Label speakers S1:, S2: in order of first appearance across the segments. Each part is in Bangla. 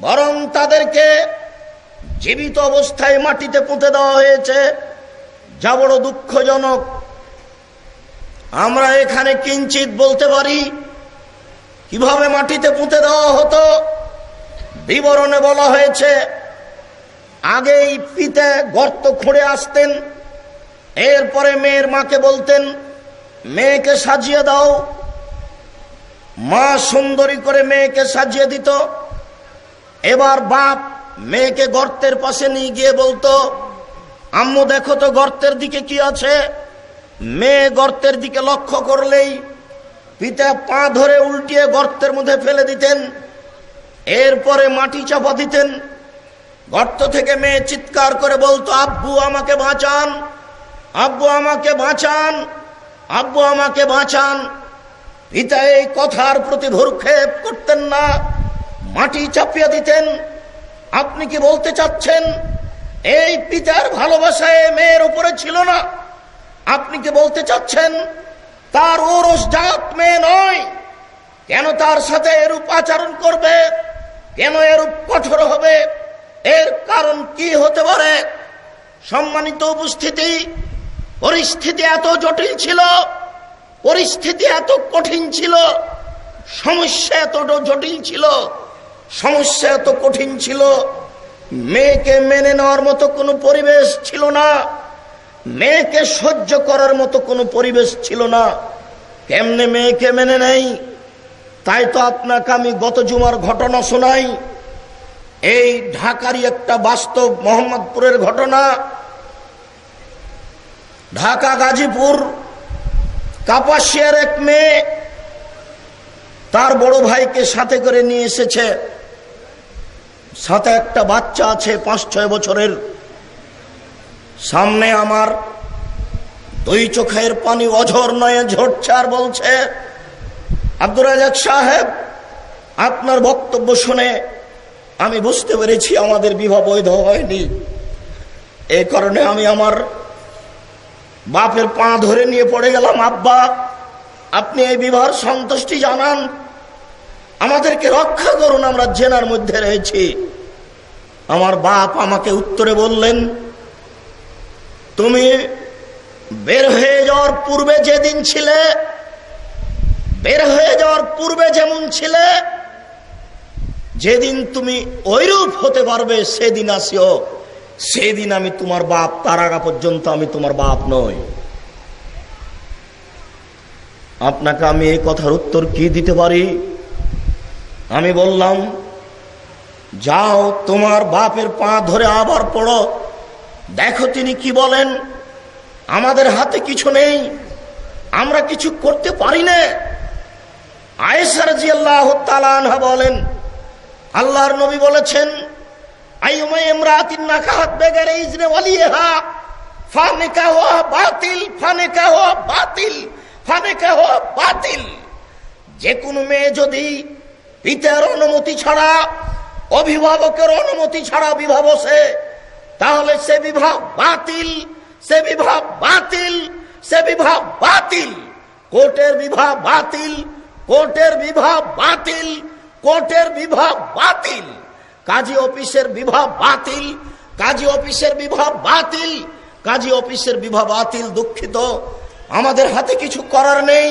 S1: বরং তাদেরকে জীবিত অবস্থায় মাটিতে পুঁতে দেওয়া হয়েছে। যা বড় দুঃখজনক। আমরা এখানে কিঞ্চিত বলতে পারি, কীভাবে মাটিতে পুঁতে দেওয়া হতো? বিবরণে বলা হয়েছে, আগেই পিতে গর্ত খুঁড়ে আসতেন, এরপরে মেয়ের মাকে বলতেন, মেয়েকে সাজিয়ে দাও। মা সুন্দরী করে মেয়েকে সাজিয়ে দিত। এবার বাপ মেয়েকে গর্তের পাশে নিয়ে গিয়ে বলতো, আম্মু, দেখো তো গর্তের দিকে কি আছে। মেয়ে গর্তের দিকে লক্ষ্য করলেই পিতা পা ধরে উল্টিয়ে গর্তের মধ্যে ফেলে দিতেন, এরপরে মাটি চাপা দিতেন। গর্ত থেকে মেয়ে চিৎকার করে বলতো, আব্বু, আমাকে বাঁচান, আব্বু, আমাকে বাঁচান, আব্বু, আমাকে বাঁচান। পিতা এই কথার প্রতি ভরক্ষেপ করতেন না। মাটি চাপিয়ে দিতেন। আপনি কি বলতে চাচ্ছেন? এই পিতার ভালোবাসায় মেয়ের উপরে ছিল না। আপনি কি বলতে চাচ্ছেন? তার ওরস জাত মেয়ে নয়। কেন তার সাথে এরূপ আচরণ করবে? কেন এরূপ কঠোর হবে? এর কারণ কি হতে পারে? সম্মানিত উপস্থিতি, পরিস্থিতি এত জটিল ছিল, পরিস্থিতি এত কঠিন ছিল, সমস্যা এত জটিল ছিল সমস্যা এত কঠিন ছিল। মেয়েকে মেনে নেওয়ার মতো কোনো পরিবেশ ছিল না। মেয়েকে সহ্য করার মতো কোনো পরিবেশ ছিল না। কেমনে মেয়েকে মেনে নেই? তাই তো আপনাকে আমি গত জুমার ঘটনা শোনাই। এই ঢাকারই একটা বাস্তব মোহাম্মদপুরের ঘটনা। ঢাকা গাজীপুর, কাপাসিয়ার এক মেয়ে তার বড় ভাইকে সাথে করে নিয়ে এসেছে। সাথে একটা বাচ্চা আছে পাঁচ, ছয় বছরের। সামনে আমার দুই চোখের পানি অঝর নয়ে ঝরছে আর বলছে, আব্দুর রাজাক সাহেব, আপনার বক্তব্য শুনে আমি বুঝতে পেরেছি আমাদের বিবাহ বৈধ হয়নি। এই কারণে আমি আমার বাপের পা ধরে নিয়ে পড়ে গেলাম, আব্বা, আপনি এই বিবাহের সন্তুষ্টি জানান। আমাদেরকে রক্ষা করুন, আমরা জেনার মধ্যে রয়েছি। আমার বাপ আমাকে উত্তরে বললেন, তুমি বের হয়ে যাওয়ার পূর্বে যেদিন ছিলে, বের হয়ে যাওয়ার পূর্বে যেমন ছিলে, যেদিন তুমি ঐরূপ হতে পারবে, সেদিন আসিও। সেদিন আমি তোমার বাপ, তার আগা পর্যন্ত আমি তোমার বাপ নই। আপনাকে আমি এই কথার উত্তর কি দিতে পারি? আমি বললাম, যাও তোমার বাপের পা ধরে আবার পড়ো। দেখো তিনি কি বলেন, আমাদের হাতে কিছু নেই, আমরা কিছু করতে পারি না। আয়েসার জি আল্লাহ তালানহা বলেন, আল্লাহর নবী বলেছেন যে কোনো মেয়ে যদি পিতার অনুমতি ছাড়া, অভিভাবকের অনুমতি ছাড়া বিবাহ বসে তাহলে সে বিবাহ বাতিল, সে বিবাহ বাতিল, সে বিবাহ বাতিল। কোর্টের বিবাহ বাতিল, কোর্টের বিবাহ বাতিল, কোর্টের বিবাহ বাতিল। কাজী অফিসের বিবাহ বাতিল, কাজী অফিসের বিবাহ বাতিল, কাজী অফিসের বিবাহ বাতিল, দুঃখিত। আমাদের হাতে কিছু করার নেই।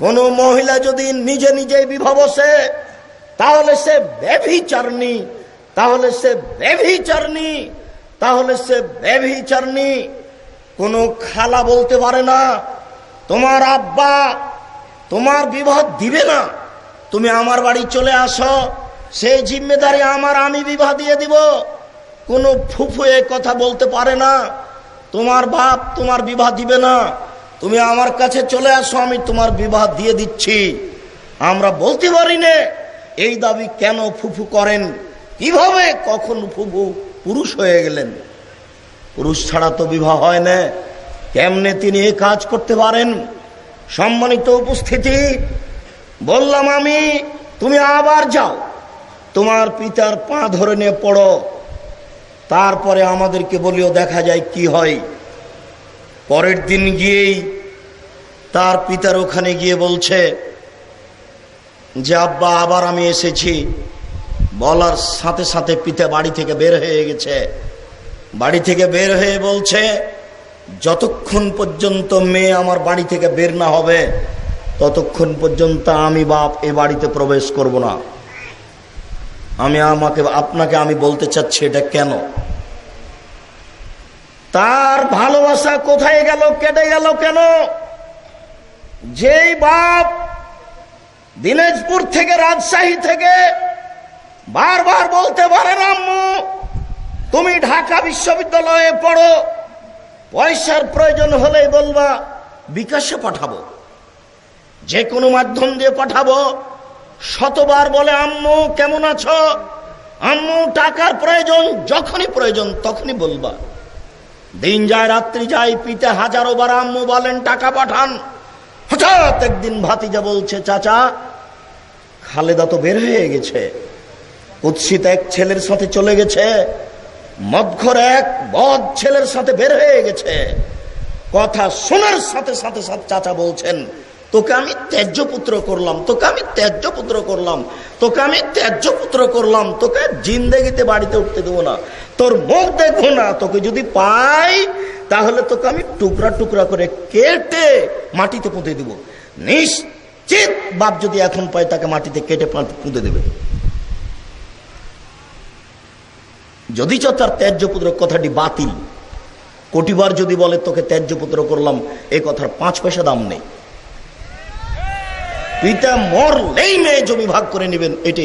S1: কোন মহিলা যদি নিজে নিজে বিবাহ বসে তাহলে সে ব্যভিচারণী, তাহলে সে ব্যভিচারণী, তাহলে সে ব্যভিচারণী। কোনো খালা বলতে পারে না, তোমার আব্বা তোমার বিবাহ দিবে না, তুমি আমার বাড়ি চলে আসো সেই জিম্মেদারি আমার, আমি বিবাহ দিয়ে দিব। কোনো ফুফু এ কথা বলতে পারে না, তোমার বাপ তোমার বিবাহ দিবে না তুমি আমার কাছে চলে আসো, আমি তোমার বিবাহ দিয়ে দিচ্ছি। আমরা বলতে পারি না, এই দাবি কেন ফুফু করেন? কীভাবে কখন ফুফু পুরুষ হয়ে গেলেন? পুরুষ ছাড়া তো বিবাহ হয় না। কেমনে তিনি এই কাজ করতে পারেন? সম্মানিত উপস্থিতি, বললাম আমি, তুমি আবার যাও। তোমার পিতার পা ধরে নিয়ে পড়ো। তারপরে আমাদেরকে বলিও দেখা যায় কি হয়। পরের দিন গিয়েই তার পিতার ওখানে গিয়ে বলছে যে, আব্বা, আবার আমি এসেছি। বলার সাথে সাথে পিতা বাড়ি থেকে বের হয়ে গেছে। বাড়ি থেকে বের হয়ে বলছে, যতক্ষণ পর্যন্ত মেয়ে আমার বাড়ি থেকে বের না হবে, ততক্ষণ পর্যন্ত আমি বাপ এ বাড়িতে প্রবেশ করব না। আমি আমাকে, আপনাকে আমি বলতে চাচ্ছি এটা কেন? তার ভালোবাসা কোথায় গেল, কেটে গেল কেন? যেই বাপ দিনাজপুর থেকে, রাজশাহী থেকে বারবার বলতে পারে আম্মু তুমি ঢাকা বিশ্ববিদ্যালয়ে পড়ো, পয়সার প্রয়োজন হলে বলবা, বিকাশে পাঠাবো। যে কোনো মাধ্যম দিয়ে পাঠাবো। শতবার বলে, আম্মু, কেমন আছো? আম্মু, টাকার প্রয়োজন, যখনই প্রয়োজন তখনই বলবা। দিন যায়, রাত্রি যায়, পিতে হাজারো বার আম্মু বলেন, টাকা পাঠান। হঠাৎ একদিন ভাতিজা বলছে, চাচা, খালেদা তো বের হয়ে গেছে। কুৎসিত এক ছেলের সাথে চলে গেছে। মদঘর এক বদ ছেলের সাথে বের হয়ে গেছে। কথা শোনার সাথে সাথে সাথে চাচা বলছেন তোকে আমি ত্যায্য পুত্র করলাম, তোকে আমি ত্যায্য পুত্র করলাম, তোকে আমি ত্যায্য পুত্র করলাম, তোকে জিন্দেগিতে বাড়িতে উঠতে দেবো না, তোর মুখ দেখব না, তোকে যদি পাই, তাহলে তোকে আমি টুকরা টুকরা করে কেটে মাটিতে পুঁতে দিব। নিশ্চিত বাপ যদি এখন পায়, তাকে মাটিতে কেটে পুঁতে দেবে। যদি চ তার ত্যায্য পুত্র, কথাটি বাতিল। কোটিবার যদি বলে, তোকে ত্যায্য পুত্র করলাম এই কথার পাঁচ পয়সা দাম নেই। পিতা মরলেই মেয়ে জমি ভাগ করে নেবেন এটাই